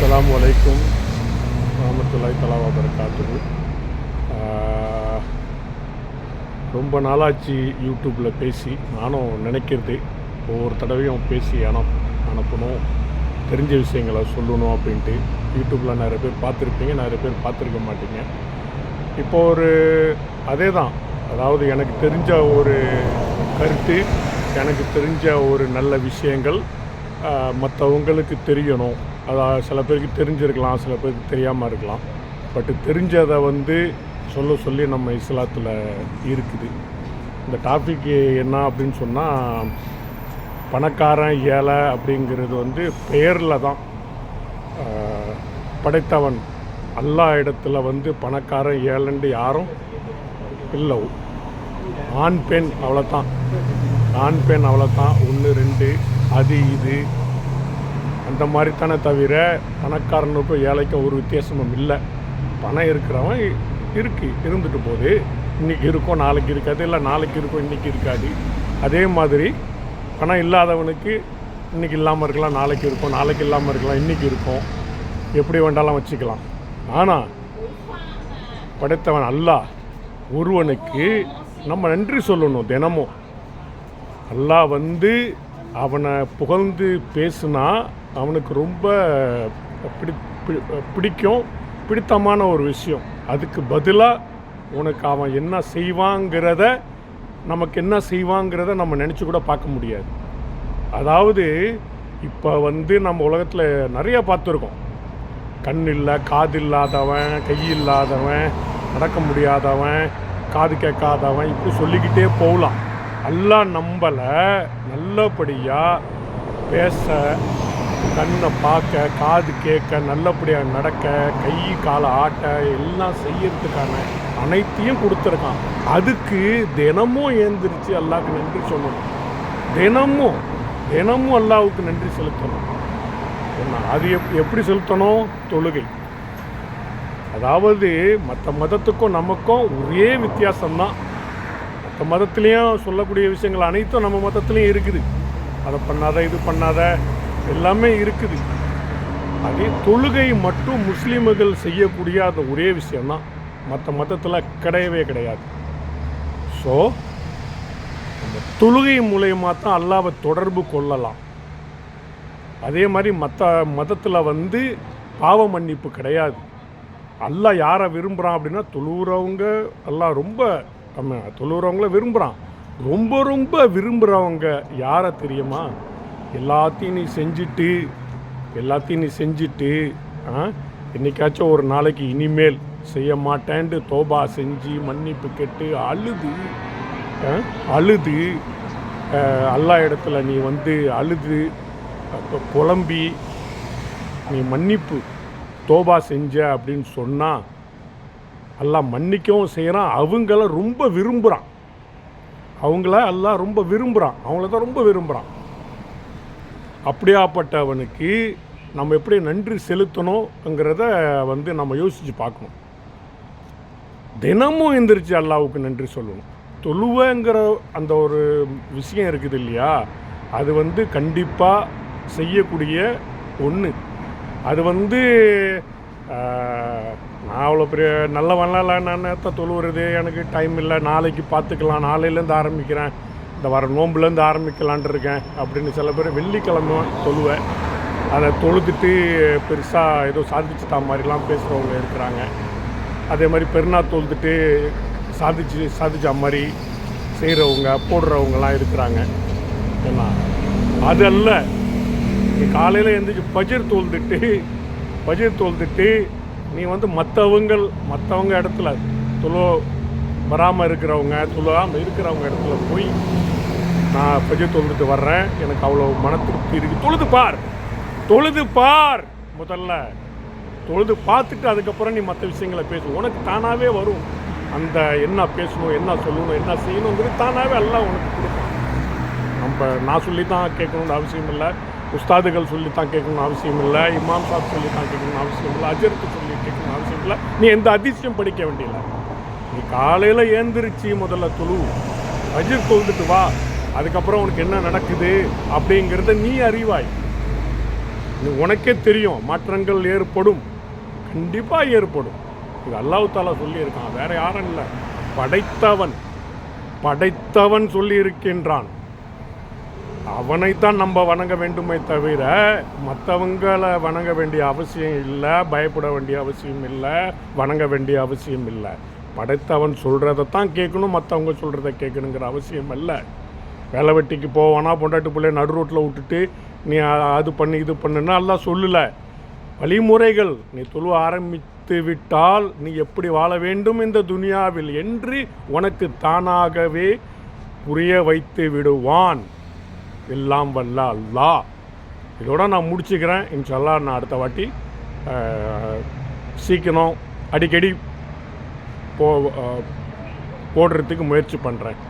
அஸ்லாம் வலைக்கும் ரஹமத்துல்லாய் தலாவா பரகாத்துகு ரொம்ப நாளாச்சு யூடியூப்பில் பேசி நானும் நினைக்கிறது ஒவ்வொரு தடவையும் பேசி அனுப் அனுப்பணும் தெரிஞ்ச விஷயங்களை சொல்லணும் அப்படின்ட்டு. யூடியூப்பில் நிறைய பேர் பார்த்துருப்பீங்க நிறைய பேர் பார்த்துருக்க மாட்டீங்க. இப்போ ஒரு அதே தான் அதாவது எனக்கு தெரிஞ்ச ஒரு கருத்து எனக்கு தெரிஞ்ச ஒரு நல்ல விஷயங்கள் மற்றவங்களுக்கு தெரியணும். அதை சில பேருக்கு தெரிஞ்சிருக்கலாம் சில பேருக்கு தெரியாமல் இருக்கலாம். பட் தெரிஞ்சதை வந்து சொல்ல சொல்லி நம்ம இஸ்லாத்தில் இருக்குது. இந்த டாபிக் என்ன அப்படின்னு சொன்னால் பணக்காரன் ஏழை அப்படிங்கிறது வந்து பெயரில் தான். படைத்தவன் அல்லா இடத்துல வந்து பணக்காரன் ஏழைன்ட்டு யாரும் இல்லை. ஆண் பெண் அவ்வளோதான் ஆண் பெண் அவ்வளோதான் ஒன்று ரெண்டு அது இது. அந்த மாதிரி தானே தவிர பணக்காரனுக்கும் ஏழைக்கும் ஒரு வித்தியாசமும் இல்லை. பணம் இருக்கிறவன் இருக்குது இருந்துட்டு போகுது. இன்றைக்கி இருக்கும் நாளைக்கு இருக்காது. இல்லை நாளைக்கு இருக்கும் இன்றைக்கி இருக்காது. அதே மாதிரி பணம் இல்லாதவனுக்கு இன்னைக்கு இல்லாமல் இருக்கலாம் நாளைக்கு இருக்கும் நாளைக்கு இல்லாமல் இருக்கலாம் இன்றைக்கி இருக்கும். எப்படி வேண்டாலும் வச்சுக்கலாம். ஆனால் படைத்தவன் அல்லாஹ் ஒருவனுக்கு நம்ம நன்றி சொல்லணும் தினமும். அல்லாஹ் வந்து அவனை புகழ்ந்து பேசுனா அவனுக்கு ரொம்ப பிடி பி- பிடிக்கும் பிடித்தமான ஒரு விஷயம். அதுக்கு பதிலாக உனக்கு அவன் என்ன செய்வாங்கிறத நமக்கு என்ன செய்வாங்கிறத நம்ம நினச்சி கூட பார்க்க முடியாது. அதாவது இப்போ வந்து நம்ம உலகத்தில் நிறைய பார்த்துருக்கோம். கண் இல்லை காது இல்லாதவன் கை இல்லாதவன் நடக்க முடியாதவன் காது கேட்காதவன் இப்படி சொல்லிக்கிட்டே போகலாம். எல்லாம் நம்மளை நல்லபடியாக பேச கண்ணை பார்க்க காது கேட்க நல்லபடியாக நடக்க கை காலை ஆட்ட எல்லாம் செய்யறதுக்கான அனைத்தையும் கொடுத்துருக்கான். அதுக்கு தினமும் ஏந்திரிச்சு அல்லாவுக்கு நன்றி சொல்லணும். தினமும் தினமும் அல்லாவுக்கு நன்றி செலுத்தணும். என்ன அது எப் எப்படி செலுத்தணும்? தொழுகை. அதாவது மற்ற மதத்துக்கும் நமக்கும் ஒரே வித்தியாசம்தான் மற்ற மதத்துலேயும் சொல்லக்கூடிய விஷயங்கள் அனைத்தும் நம்ம மதத்துலேயும் இருக்குது. அதை பண்ணாத இது பண்ணாத எல்லாமே இருக்குது. அதே தொழுகை மட்டும் முஸ்லீம்கள் செய்யக்கூடிய அந்த ஒரே விஷயம்தான். மற்ற மதத்தில் கிடையவே கிடையாது. ஸோ அந்த தொழுகை மூலயமா தான் அல்லாவை தொடர்பு கொள்ளலாம். அதே மாதிரி மற்ற மதத்தில் வந்து பாவ மன்னிப்பு கிடையாது. அல்லாஹ் யாரை விரும்புகிறான் அப்படின்னா தொழுகிறவங்க எல்லாம் ரொம்ப தொழுகிறவங்கள விரும்புகிறான் ரொம்ப ரொம்ப விரும்புகிறவங்க யாரை தெரியுமா? எல்லாத்தையும் நீ செஞ்சுட்டு எல்லாத்தையும் நீ செஞ்சுட்டு ஆ, என்னைக்காச்சும் ஒரு நாளைக்கு இனிமேல் செய்ய மாட்டேன்ட்டு தோபா செஞ்சு மன்னிப்பு கேட்டு அழுது ஆ, அழுது எல்லா அல்லா இடத்துல நீ வந்து அழுது அப்ப புலம்பி நீ மன்னிப்பு தோபா செஞ்ச அப்படின்னு சொன்னால் எல்லாம் மன்னிக்கவும் செய்கிறான் அவங்கள ரொம்ப விரும்புகிறான் அவங்கள எல்லாம் ரொம்ப விரும்புகிறான் அவங்கள தான் ரொம்ப விரும்புகிறான் அப்படியாப்பட்டவனுக்கு நம்ம எப்படி நன்றி செலுத்தணுங்கிறத வந்து நம்ம யோசித்து பார்க்கணும். தினமும் எந்திரிச்சு அல்லாவுக்கு நன்றி சொல்லணும். தொழுவங்கிற அந்த ஒரு விஷயம் இருக்குது இல்லையா? அது வந்து கண்டிப்பாக செய்யக்கூடிய ஒன்று அது வந்து நான் அவ்வளோ பெரிய நல்லவன்லாம் இல்லை. நான் நேரத்தை தொழுவுறது எனக்கு டைம் இல்லை. நாளைக்கு பார்த்துக்கலாம் நாளையிலேருந்து ஆரம்பிக்கிறேன். இந்த வர நோம்புலேருந்து ஆரம்பிக்கலான்ட்டு இருக்கேன் அப்படின்னு சில பேர் வெள்ளிக்கிழமை தொழுவேன் அதை தொழுதுட்டு பெருசாக ஏதோ சாதிச்சுட்டா மாதிரிலாம் பேசுகிறவங்க இருக்கிறாங்க. அதே மாதிரி பெருநாள் தொழுதுட்டு சாதிச்சு சாதிச்ச மாதிரி செய்கிறவங்க போடுறவங்கலாம் இருக்கிறாங்க. ஏன்னா அது அல்ல. நீ காலையில் எழுந்திரிச்சு பஜர் தோல்ந்துட்டு பஜர் தோல்ந்துட்டு நீ வந்து மற்றவங்க மற்றவங்க இடத்துல துளோ வராமல் இருக்கிறவங்க துளாமல் இருக்கிறவங்க இடத்துல போய் நான் பஜர் தொழுதுட்டு வர்றேன். எனக்கு அவ்வளோ மன திருப்தி இருக்குது தொழுது பார். தொழுது பார். முதல்ல தொழுது பார்த்துட்டு அதுக்கப்புறம் நீ மற்ற விஷயங்களை பேசு. உனக்கு தானாகவே வரும். அந்த என்ன பேசணும் என்ன சொல்லணும் என்ன செய்யணுங்கிறது தானாகவே எல்லாம் உனக்கு கொடுக்கும். நம்ம நான் சொல்லி தான் கேட்கணும்னு அவசியம் இல்லை. உஸ்தாதுகள் சொல்லி தான் கேட்கணும்னு அவசியம் இல்லை. இமாம் சாப் சொல்லி தான் கேட்கணும்னு அவசியம் இல்லை. அஜருக்கு சொல்லி கேட்கணும்னு அவசியம் இல்லை. நீ எந்த அதிசயம் படிக்க வேண்டியல நீ காலையில் ஏந்திரிச்சு முதல்ல தொழு. அஜிர் தொழுதுட்டு வா. அதுக்கப்புறம் உனக்கு என்ன நடக்குது அப்படிங்கிறத நீ அறிவாய். உனக்கே தெரியும். மாற்றங்கள் ஏற்படும். கண்டிப்பாக ஏற்படும். இது அல்லாஹ் தாலா சொல்லியிருக்கான். வேற யாரும் இல்லை. படைத்தவன். படைத்தவன் சொல்லி இருக்கின்றான் அவனைத்தான் நம்ம வணங்க வேண்டுமே தவிர மற்றவங்களை வணங்க வேண்டிய அவசியம் இல்லை பயப்பட வேண்டிய அவசியம் இல்லை வணங்க வேண்டிய அவசியம் இல்லை. படைத்தவன் சொல்கிறதைத்தான் கேட்கணும் மற்றவங்க சொல்கிறத கேட்கணுங்கிற அவசியம் இல்லை வேலை வெட்டிக்கு போவானா பொண்டாட்டு பிள்ளைய நடு ரோட்டில் விட்டுட்டு நீ அது பண்ணி இது பண்ணுன்னா எல்லாம் சொல்லலை. வழிமுறைகள் நீ தொழுவ ஆரம்பித்து விட்டால் நீ எப்படி வாழ வேண்டும் இந்த துனியாவில் என்று உனக்கு தானாகவே புரிய வைத்து விடுவான். எல்லாம் வல்ல அல்லா. இதோட நான் முடிச்சுக்கிறேன். இன்ஷல்லா நான் அடுத்த வாட்டி சீக்கிரம் அடிக்கடி போ போடுறதுக்கு முயற்சி பண்ணுறேன்